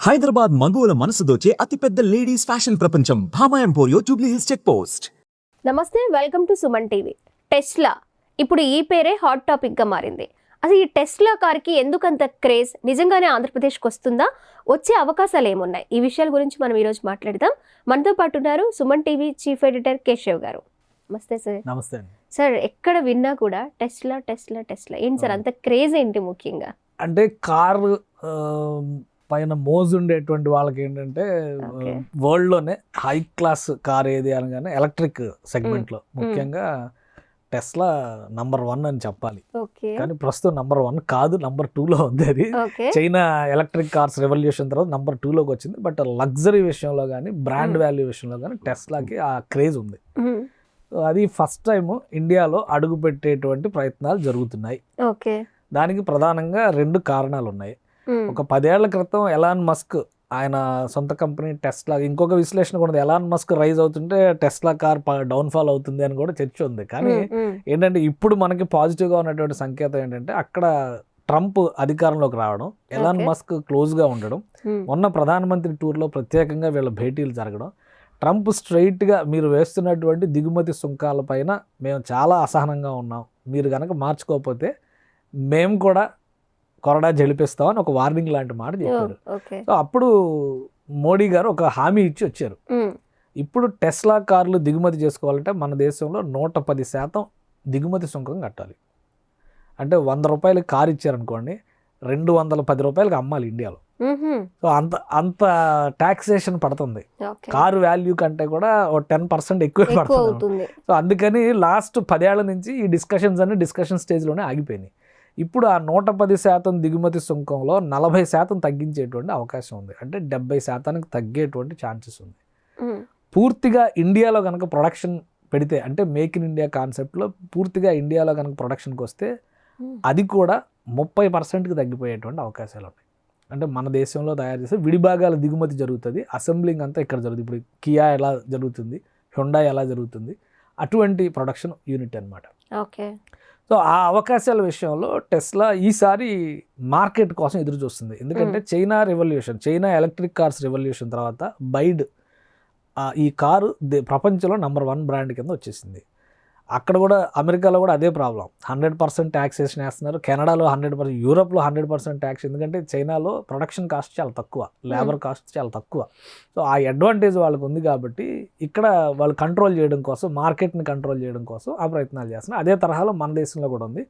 హైదరాబాద్ మగువల మనసు దోచే అతిపెద్ద లేడీస్ ఫ్యాషన్ ప్రపంచం. Bhama Emporio Jubilee Hills check post నమస్తే welcome to Suman TV. Tesla. ఇప్పుడు ఈ పేరే హాట్ టాపిక్గా మారింది. అసలు ఈ టెస్లా కార్కి ఎందుకంత క్రేజ్? నిజంగానే ఆంధ్రప్రదేశ్కి వస్తుందా? వచ్చే అవకాశాలు ఏమున్నాయి? ఈ విషయాల గురించి మనం ఈరోజు మాట్లాడదాం. మనతో పాటు ఉన్నారు Suman TV chief editor Keshav garu. నమస్తే సార్ నమస్తే సార్ ఎక్కడ విన్నా కూడా టెస్లా టెస్లా టెస్లా. ఏంటి సార్ అంత క్రేజ్ ఏంటి ముఖ్యంగా? అంటే కారు పైన మోజు ఉండేటువంటి వాళ్ళకి ఏంటంటే Okay. వరల్డ్లోనే హై క్లాస్ కార్ ఏది అనగానే ఎలక్ట్రిక్ సెగ్మెంట్లో ముఖ్యంగా టెస్లా నంబర్ వన్ అని చెప్పాలి. ఓకే. కానీ ప్రస్తుతం నంబర్ వన్ కాదు నంబర్లో ఉంది అది. చైనా ఎలక్ట్రిక్ కార్స్ రెవల్యూషన్ తర్వాత నంబర్లోకి వచ్చింది. బట్ లగ్జరీ విషయంలో కానీ బ్రాండ్. వాల్యూ విషయంలో కానీ టెస్లాకి ఆ క్రేజ్ ఉంది. అది ఫస్ట్ టైం ఇండియాలో అడుగు పెట్టేటువంటి ప్రయత్నాలు జరుగుతున్నాయి. దానికి ప్రధానంగా రెండు కారణాలు ఉన్నాయి ఒక పదేళ్ళ క్రితం ఎలాన్ మస్క్ ఆయన సొంత కంపెనీ టెస్లా ఇంకొక విశ్లేషణ కూడా ఎలాన్ మస్క్ రైజ్ అవుతుంటే టెస్లా కార్ డౌన్ఫాల్ అవుతుంది అని కూడా చర్చ ఉంది. కానీ ఏంటంటే ఇప్పుడు మనకి పాజిటివ్గా ఉన్నటువంటి సంకేతం ఏంటంటే అక్కడ ట్రంప్ అధికారంలోకి రావడం ఎలాన్. మస్క్ క్లోజ్గా ఉండడం మొన్న ప్రధానమంత్రి టూర్లో ప్రత్యేకంగా వీళ్ళ భేటీలు జరగడం ట్రంప్ స్ట్రైట్గా మీరు వేస్తున్నటువంటి దిగుమతి సుంకాల పైన మేము చాలా అసహనంగా ఉన్నాం. మీరు కనుక మార్చుకోకపోతే మేము కూడా కొరడా జలిపిస్తామని ఒక వార్నింగ్ లాంటి మాట చెప్పారు. సో అప్పుడు మోడీ గారు ఒక హామీ ఇచ్చి వచ్చారు. ఇప్పుడు టెస్లా కార్లు దిగుమతి చేసుకోవాలంటే మన దేశంలో నూట పది శాతం దిగుమతి సుంకం కట్టాలి. అంటే వంద రూపాయలు కారు ఇచ్చారనుకోండి రెండు వందల పది రూపాయలకి అమ్మాలి ఇండియాలో. సో అంత అంత టాక్సేషన్ పడుతుంది. కారు వాల్యూ కంటే కూడా ఒక టెన్ పర్సెంట్ ఎక్కువ పడుతుంది. సో అందుకని లాస్ట్ పదేళ్ళ నుంచి ఈ డిస్కషన్స్ అన్ని డిస్కషన్ స్టేజ్లోనే ఆగిపోయినాయి. ఇప్పుడు ఆ నూట పది శాతం దిగుమతి సుంకంలో నలభై శాతం తగ్గించేటువంటి అవకాశం ఉంది. అంటే డెబ్బై శాతానికి తగ్గేటువంటి ఛాన్సెస్ ఉంది. పూర్తిగా ఇండియాలో కనుక ప్రొడక్షన్ పెడితే అంటే మేక్ ఇన్ ఇండియా కాన్సెప్ట్లో పూర్తిగా ఇండియాలో కనుక ప్రొడక్షన్కి వస్తే. అది కూడా ముప్పై పర్సెంట్కి తగ్గిపోయేటువంటి అవకాశాలు ఉన్నాయి. అంటే మన దేశంలో తయారు చేసే విడిభాగాల దిగుమతి జరుగుతుంది. అసెంబ్లింగ్ అంతా ఇక్కడ జరుగుతుంది. ఇప్పుడు కియా ఎలా జరుగుతుంది? హుండా ఎలా జరుగుతుంది? అటువంటి ప్రొడక్షన్ యూనిట్ అన్నమాట. ఓకే. సో ఆ అవకాశాల విషయంలో టెస్లా ఈసారి మార్కెట్ కోసం ఎదురు చూస్తుంది ఎందుకంటే China revolution China electric cars revolution తర్వాత బైడ్ ఈ కారు దే- ప్రపంచంలో నెంబర్ వన్ బ్రాండ్ కింద వచ్చేసింది. అక్కడ కూడా అమెరికాలో కూడా అదే ప్రాబ్లం. హండ్రెడ్ పర్సెంట్ ట్యాక్సేషన్ వేస్తున్నారు. కెనడాలో హండ్రెడ్ పర్సెంట్ యూరోప్లో హండ్రెడ్ పర్సెంట్ ట్యాక్స్ ఎందుకంటే చైనాలో ప్రొడక్షన్ కాస్ట్ చాలా తక్కువ. లేబర్ కాస్ట్ చాలా తక్కువ. సో ఆ అడ్వాంటేజ్ వాళ్ళకు ఉంది కాబట్టి ఇక్కడ వాళ్ళు కంట్రోల్ చేయడం కోసం మార్కెట్ని కంట్రోల్ చేయడం కోసం ఆ ప్రయత్నాలు చేస్తున్నారు. అదే తరహాలో మన దేశంలో కూడా ఉంది.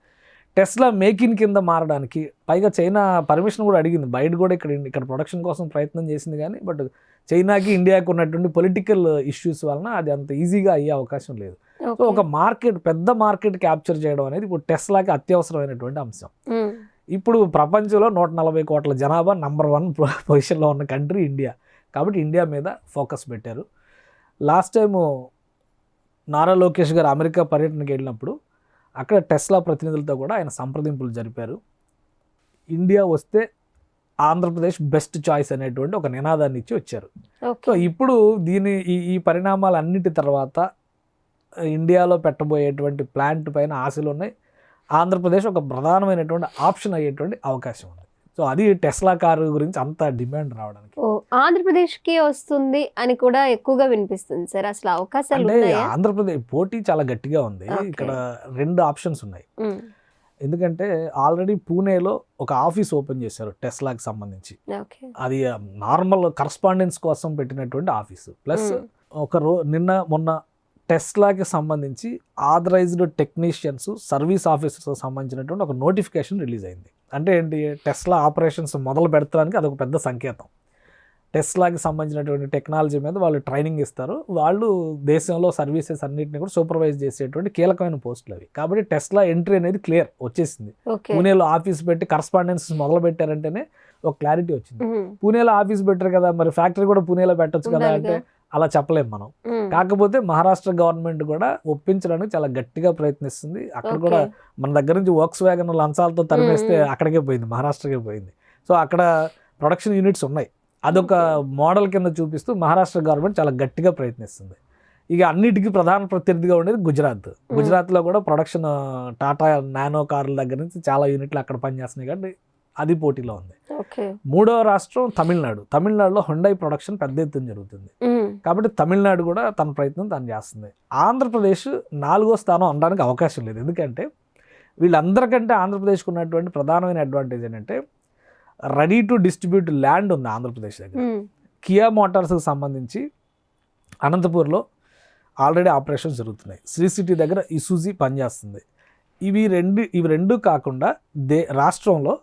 టెస్లా మేకిన్ కింద మారడానికి పైగా చైనా పర్మిషన్ కూడా అడిగింది. బయట కూడా ఇక్కడ ఇక్కడ ప్రొడక్షన్ కోసం ప్రయత్నం చేసింది కానీ బట్ చైనాకి ఇండియాకి ఉన్నటువంటి పొలిటికల్ ఇష్యూస్ వలన అది అంత ఈజీగా అయ్యే అవకాశం లేదు. ఒక మార్కెట్ పెద్ద మార్కెట్ క్యాప్చర్ చేయడం అనేది ఇప్పుడు టెస్లాకి అత్యవసరమైనటువంటి అంశం. ఇప్పుడు ప్రపంచంలో నూట నలభై కోట్ల జనాభా నంబర్ వన్ పొజిషన్లో ఉన్న కంట్రీ ఇండియా. కాబట్టి ఇండియా మీద ఫోకస్ పెట్టారు. Last time Nara Lokesh garu America పర్యటనకి వెళ్ళినప్పుడు అక్కడ టెస్లా ప్రతినిధులతో కూడా ఆయన సంప్రదింపులు జరిపారు. ఇండియా వస్తే ఆంధ్రప్రదేశ్ బెస్ట్ చాయిస్ అనేటువంటి ఒక నినాదాన్ని ఇచ్చి వచ్చారు. సో ఇప్పుడు దీని ఈ ఈ పరిణామాలన్నిటి తర్వాత ఇండియాలో పెట్టబోయేటువంటి ప్లాంట్ పైన ఆశలు ఉన్నాయి. ఆంధ్రప్రదేశ్ ఒక ప్రధానమైనటువంటి ఆప్షన్ అయ్యేటువంటి అవకాశం ఉంది. సో అది టెస్లా కారు గురించి అంత డిమాండ్ రావడానికి. ఓ ఆంధ్రప్రదేశ్కి వస్తుంది అని కూడా ఎక్కువగా వినిపిస్తుంది సార్. అసలు అవకాశాలు అంటే ఆంధ్రప్రదేశ్ పోటీ చాలా గట్టిగా ఉంది. ఇక్కడ రెండు ఆప్షన్స్ ఉన్నాయి. ఎందుకంటే ఆల్రెడీ పూణేలో ఒక ఆఫీస్ ఓపెన్ చేశారు టెస్లాకి సంబంధించి. అది నార్మల్ కరస్పాండెన్స్ కోసం పెట్టినటువంటి ఆఫీసు. ప్లస్ ఒక రో నిన్న మొన్న టెస్లాకి సంబంధించి ఆథరైజ్డ్ టెక్నీషియన్స్ సర్వీస్ ఆఫీసర్స్ సంబంధించినటువంటి ఒక నోటిఫికేషన్ రిలీజ్ అయింది. అంటే ఏంటి? టెస్లా ఆపరేషన్స్ మొదలు పెడతానికి అదొక పెద్ద సంకేతం. టెస్లాకి సంబంధించినటువంటి టెక్నాలజీ మీద వాళ్ళు ట్రైనింగ్ ఇస్తారు. వాళ్ళు దేశంలో సర్వీసెస్ అన్నింటిని కూడా సూపర్వైజ్ చేసేటువంటి కీలకమైన పోస్టులు అవి. కాబట్టి టెస్లా ఎంట్రీ అనేది క్లియర్ వచ్చేసింది. పూణేలో ఆఫీస్ పెట్టి కరస్పాండెన్స్ మొదలు పెట్టారంటేనే ఒక క్లారిటీ వచ్చింది. పూణేలో ఆఫీస్ పెట్టారు కదా మరి ఫ్యాక్టరీ కూడా పూణేలో పెట్టొచ్చు కదా. అంటే అలా చెప్పలేం మనం. కాకపోతే మహారాష్ట్ర గవర్నమెంట్ కూడా ఒప్పించడానికి చాలా గట్టిగా ప్రయత్నిస్తుంది. అక్కడ. కూడా మన దగ్గర నుంచి వర్క్స్ వ్యాగన్ లంచాలతో తరిమేస్తే. అక్కడికే పోయింది మహారాష్ట్రకే పోయింది. సో అక్కడ ప్రొడక్షన్ యూనిట్స్ ఉన్నాయి. అదొక మోడల్ కింద చూపిస్తూ మహారాష్ట్ర గవర్నమెంట్ చాలా గట్టిగా ప్రయత్నిస్తుంది. ఇక అన్నిటికీ ప్రధాన ప్రత్యర్థిగా ఉండేది గుజరాత్. గుజరాత్లో కూడా ప్రొడక్షన్ టాటా నానో కార్ల దగ్గర నుంచి చాలా యూనిట్లు అక్కడ పనిచేస్తున్నాయి. కాబట్టి అది పోటీలో ఉంది. ఓకే. మూడవ రాష్ట్రం తమిళనాడు. తమిళనాడులో హుండై ప్రొడక్షన్ పెద్ద ఎత్తున జరుగుతుంది. కాబట్టి తమిళనాడు కూడా తన ప్రయత్నం తను చేస్తుంది. ఆంధ్రప్రదేశ్ నాలుగో స్థానం అనడానికి అవకాశం లేదు. ఎందుకంటే వీళ్ళందరికంటే ఆంధ్రప్రదేశ్కి ఉన్నటువంటి ప్రధానమైన అడ్వాంటేజ్ ఏంటంటే రెడీ టు డిస్ట్రిబ్యూట్ ల్యాండ్ ఉంది ఆంధ్రప్రదేశ్ దగ్గర. కియా మోటార్స్కి సంబంధించి అనంతపూర్లో ఆల్రెడీ ఆపరేషన్స్ జరుగుతున్నాయి. శ్రీ సిటీ దగ్గర ఇసూజీ పనిచేస్తుంది. ఇవి రెండు ఇవి రెండు కాకుండా దే రాష్ట్రంలో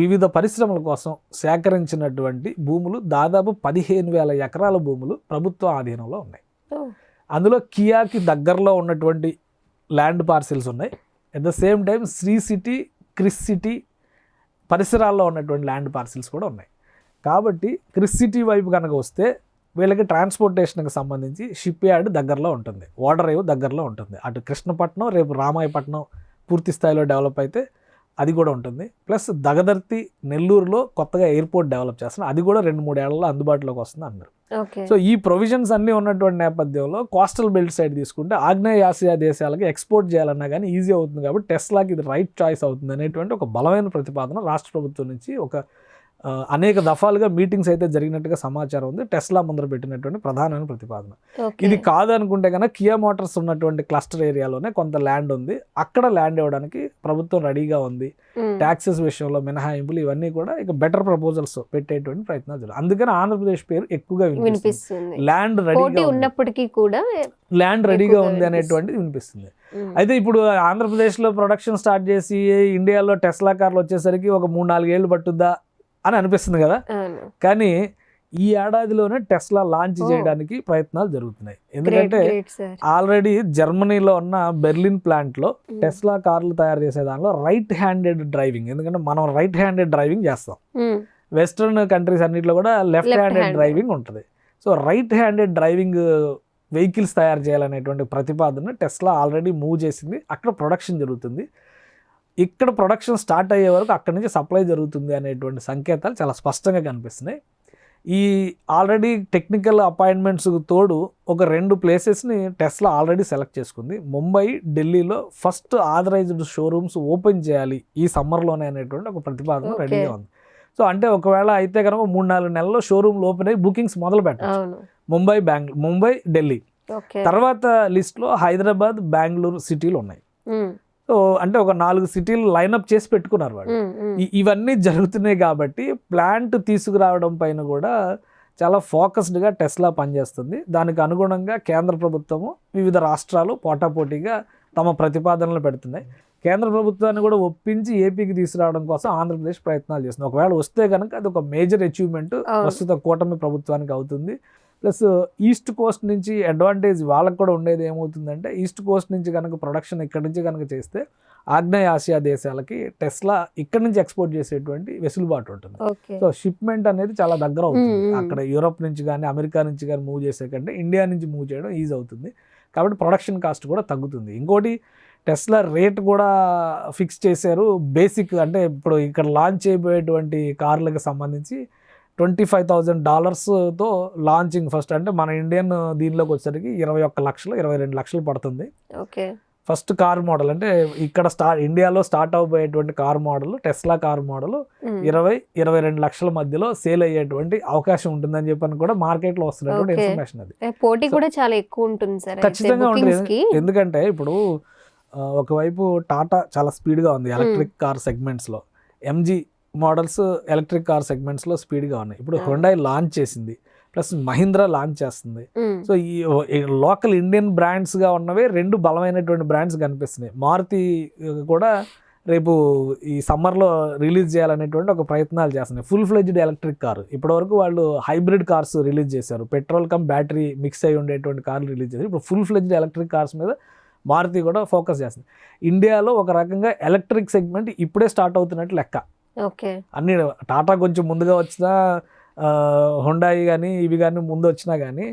వివిధ పరిశ్రమల కోసం సేకరించినటువంటి భూములు దాదాపు పదిహేను వేల ఎకరాల భూములు ప్రభుత్వ ఆధీనంలో ఉన్నాయి. అందులో కియాకి దగ్గరలో ఉన్నటువంటి ల్యాండ్ పార్సిల్స్ ఉన్నాయి. At the same time Sri city Kris city పరిసరాల్లో ఉన్నటువంటి ల్యాండ్ పార్సిల్స్ కూడా ఉన్నాయి. కాబట్టి క్రిస్ సిటీ వైపు కనుక వస్తే వీళ్ళకి ట్రాన్స్పోర్టేషన్కి సంబంధించి షిప్ యార్డ్ దగ్గరలో ఉంటుంది. ఓడరేవు దగ్గరలో ఉంటుంది. అటు కృష్ణపట్నం రేపు రామాయపట్నం పూర్తి స్థాయిలో డెవలప్ అయితే అది కూడా ఉంటుంది. ప్లస్ దగదర్తి నెల్లూరులో కొత్తగా ఎయిర్పోర్ట్ డెవలప్ చేస్తున్నారు అది కూడా రెండు మూడు ఏళ్ళలో అందుబాటులోకి వస్తుంది అన్నారు. సో ఈ ప్రొవిజన్స్ అన్నీ ఉన్నటువంటి నేపథ్యంలో కోస్టల్ బెల్ట్ సైడ్ తీసుకుంటే ఆగ్నేయ ఆసియా దేశాలకి ఎక్స్పోర్ట్ చేయాలన్నా కానీ ఈజీ అవుతుంది కాబట్టి టెస్లాకి ఇది రైట్ చాయిస్ అవుతుంది అనేటువంటి ఒక బలమైన ప్రతిపాదన రాష్ట్ర ప్రభుత్వం నుంచి ఒక అనేక దఫాలుగా మీటింగ్స్ అయితే జరిగినట్టుగా సమాచారం ఉంది. టెస్లా ముందర పెట్టినటువంటి ప్రధానమైన ప్రతిపాదన. ఇది కాదు అనుకుంటే కనుక కియా మోటార్స్ ఉన్నటువంటి క్లస్టర్ ఏరియాలోనే కొంత ల్యాండ్ ఉంది. అక్కడ ల్యాండ్ ఇవ్వడానికి ప్రభుత్వం రెడీగా ఉంది. ట్యాక్సెస్ విషయంలో మినహాయింపులు ఇవన్నీ కూడా ఇక బెటర్ ప్రపోజల్స్ పెట్టేటువంటి ప్రయత్నాలు జరుగుతాయి. అందుకని ఆంధ్రప్రదేశ్ పేరు ఎక్కువగా వినిపిస్తుంది. ల్యాండ్ రెడీగా ఉన్నప్పటికీ కూడా ల్యాండ్ రెడీగా ఉంది. అనేటువంటిది వినిపిస్తుంది. అయితే ఇప్పుడు ఆంధ్రప్రదేశ్లో ప్రొడక్షన్ స్టార్ట్ చేసి ఇండియాలో టెస్లా కార్లు వచ్చేసరికి ఒక మూడు నాలుగేళ్ళు పట్టుద్దా? అని అనిపిస్తుంది కదా. కానీ ఈ ఏడాదిలోనే టెస్లా లాంచ్. చేయడానికి ప్రయత్నాలు జరుగుతున్నాయి. ఎందుకంటే ఆల్రెడీ జర్మనీలో ఉన్న బెర్లిన్ ప్లాంట్లో టెస్లా కార్లు తయారు చేసే దానిలో రైట్ హ్యాండెడ్ డ్రైవింగ్ ఎందుకంటే మనం రైట్ హ్యాండెడ్ డ్రైవింగ్ చేస్తాం. వెస్ట్రన్ కంట్రీస్ అన్నింటిలో కూడా లెఫ్ట్ హ్యాండెడ్. డ్రైవింగ్ ఉంటుంది. So right handed driving vehicles తయారు చేయాలనేటువంటి ప్రతిపాదన టెస్లా ఆల్రెడీ మూవ్ చేసింది. అక్కడ ప్రొడక్షన్ జరుగుతుంది. ఇక్కడ ప్రొడక్షన్ స్టార్ట్ అయ్యే వరకు అక్కడి నుంచి సప్లై జరుగుతుంది అనేటువంటి సంకేతాలు చాలా స్పష్టంగా కనిపిస్తున్నాయి. ఈ ఆల్రెడీ టెక్నికల్ అపాయింట్మెంట్స్ తోడు ఒక రెండు ప్లేసెస్ని టెస్లా ఆల్రెడీ సెలెక్ట్ చేసుకుంది. ముంబై ఢిల్లీలో ఫస్ట్ ఆథరైజ్డ్ షోరూమ్స్ ఓపెన్ చేయాలి ఈ సమ్మర్లోనే అనేటువంటి ఒక ప్రతిపాదన. రెడీగా ఉంది. సో అంటే ఒకవేళ అయితే కనుక మూడు నాలుగు నెలల్లో షోరూమ్లు ఓపెన్ అయ్యి బుకింగ్స్ మొదలు అవును. ముంబై బెంగళూరు ముంబై ఢిల్లీ తర్వాత లిస్ట్లో హైదరాబాద్ బెంగళూరు సిటీలు ఉన్నాయి. అంటే ఒక నాలుగు సిటీలు లైనప్ చేసి పెట్టుకున్నారు వాళ్ళు. ఇవన్నీ జరుగుతున్నాయి కాబట్టి ప్లాంట్ తీసుకురావడం పైన కూడా చాలా ఫోకస్డ్గా టెస్లా పనిచేస్తుంది. దానికి అనుగుణంగా కేంద్ర ప్రభుత్వము వివిధ రాష్ట్రాలు పోటాపోటీగా తమ ప్రతిపాదనలు పెడుతున్నాయి. కేంద్ర ప్రభుత్వాన్ని కూడా ఒప్పించి ఏపీకి తీసుకురావడం కోసం ఆంధ్రప్రదేశ్ ప్రయత్నాలు చేస్తుంది. ఒకవేళ వస్తే కనుక అది ఒక మేజర్ అచీవ్మెంట్. ప్రస్తుత కూటమి ప్రభుత్వానికి అవుతుంది. ప్లస్ ఈస్ట్ కోస్ట్ నుంచి అడ్వాంటేజ్ వాళ్ళకు కూడా ఉండేది ఏమవుతుందంటే ఈస్ట్ కోస్ట్ నుంచి కనుక ప్రొడక్షన్ ఇక్కడ నుంచి కనుక చేస్తే ఆగ్నేయ ఆసియా దేశాలకి టెస్లా ఇక్కడ నుంచి ఎక్స్పోర్ట్ చేసేటువంటి వెసులుబాటు ఉంటుంది. సో షిప్మెంట్ అనేది చాలా దగ్గర అవుతుంది. అక్కడ యూరోప్ నుంచి కానీ అమెరికా నుంచి కానీ మూవ్ చేసే కంటే ఇండియా నుంచి మూవ్ చేయడం ఈజీ అవుతుంది. కాబట్టి ప్రొడక్షన్ కాస్ట్ కూడా తగ్గుతుంది. ఇంకోటి టెస్లా రేట్ కూడా ఫిక్స్ చేశారు. బేసిక్ అంటే ఇప్పుడు ఇక్కడ లాంచ్ చేయబోయేటువంటి కార్లకు సంబంధించి ట్వంటీ ఫైవ్ థౌజండ్ డాలర్స్తో లాంచింగ్ ఫస్ట్. అంటే మన ఇండియన్ దీనిలోకి వచ్చేసరికి ఇరవై ఒక్క లక్షలు ఇరవై రెండు లక్షలు పడుతుంది. ఓకే. ఫస్ట్ కార్ మోడల్ అంటే ఇక్కడ స్టార్ ఇండియాలో start అవబోయేటువంటి car model Tesla car model ఇరవై ఇరవై రెండు లక్షల మధ్యలో సేల్ అయ్యేటువంటి అవకాశం ఉంటుందని చెప్పని కూడా స్పీడ్లో వస్తున్నటువంటి. ఇన్ఫర్మేషన్ అది. పోటీ కూడా చాలా ఎక్కువ ఉంటుంది సార్ ఖచ్చితంగా ఉంటుంది. ఎందుకంటే ఇప్పుడు ఒకవైపు టాటా చాలా స్పీడ్గా ఉంది ఎలక్ట్రిక్ కార్ సెగ్మెంట్స్లో ఎంజీ మోడల్స్ ఎలక్ట్రిక్ కార్ సెగ్మెంట్స్లో స్పీడ్గా ఉన్నాయి. ఇప్పుడు. హుండై లాంచ్ చేసింది ప్లస్ మహీంద్రా లాంచ్ చేస్తుంది. సో ఈ లోకల్ ఇండియన్ బ్రాండ్స్గా ఉన్నవే రెండు బలమైనటువంటి బ్రాండ్స్ కనిపిస్తున్నాయి. మారుతి కూడా రేపు ఈ సమ్మర్లో రిలీజ్ చేయాలనేటువంటి ఒక ప్రయత్నాలు చేస్తున్నాయి. Full fledged electric car. ఇప్పటివరకు వాళ్ళు హైబ్రిడ్ కార్స్ రిలీజ్ చేశారు. పెట్రోల్ కమ్ బ్యాటరీ మిక్స్ అయి ఉండేటువంటి కార్లు రిలీజ్ చేశారు. ఇప్పుడు ఫుల్ ఫ్లెడ్జ్డ్ ఎలక్ట్రిక్ కార్స్ మీద మారుతి కూడా ఫోకస్ చేస్తుంది. ఇండియాలో ఒక రకంగా ఎలక్ట్రిక్ సెగ్మెంట్ ఇప్పుడే స్టార్ట్ అవుతున్నట్టు లెక్క. అన్ని టాటా కొంచెం ముందుగా వచ్చినా హుండాయి కానీ ఇవి కానీ ముందు వచ్చినా కానీ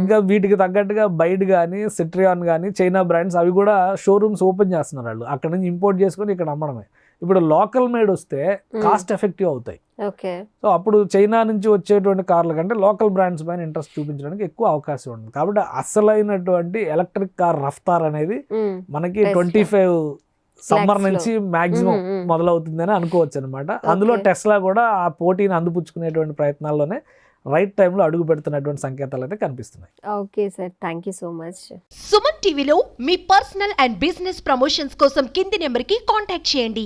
ఇంకా వీటికి తగ్గట్టుగా బైట్ కానీ సిట్రియాన్ కానీ చైనా బ్రాండ్స్ అవి కూడా షోరూమ్స్ ఓపెన్ చేస్తున్నారు వాళ్ళు. అక్కడ నుంచి ఇంపోర్ట్ చేసుకొని ఇక్కడ అమ్మడమే. ఇప్పుడు లోకల్ మేడ్ వస్తే కాస్ట్ ఎఫెక్టివ్ అవుతాయి. ఓకే. సో అప్పుడు చైనా నుంచి వచ్చేటువంటి కార్ల కంటే లోకల్ బ్రాండ్స్ పైన ఇంట్రెస్ట్ చూపించడానికి ఎక్కువ అవకాశం ఉంటుంది. కాబట్టి అసలైనటువంటి ఎలక్ట్రిక్ కార్ రఫ్తార్ అనేది మనకి. Twenty five summer. నుంచి మాక్సిమం. మొదలవుతుందని అనుకోవచ్చు అనమాట అందులో. టెస్లా కూడా ఆ పోటీని అందిపుచ్చుకునేటువంటి ప్రయత్నాల్లోనే రైట్ టైంలో అడుగు పెడుతున్నటువంటి సంకేతాలు అయితే కనిపిస్తున్నాయి okay sir thank you so much Suman టీవీలో మీ పర్సనల్ అండ్ బిజినెస్ ప్రమోషన్స్ కోసం కింది నెంబర్కి కాంటాక్ట్ చేయండి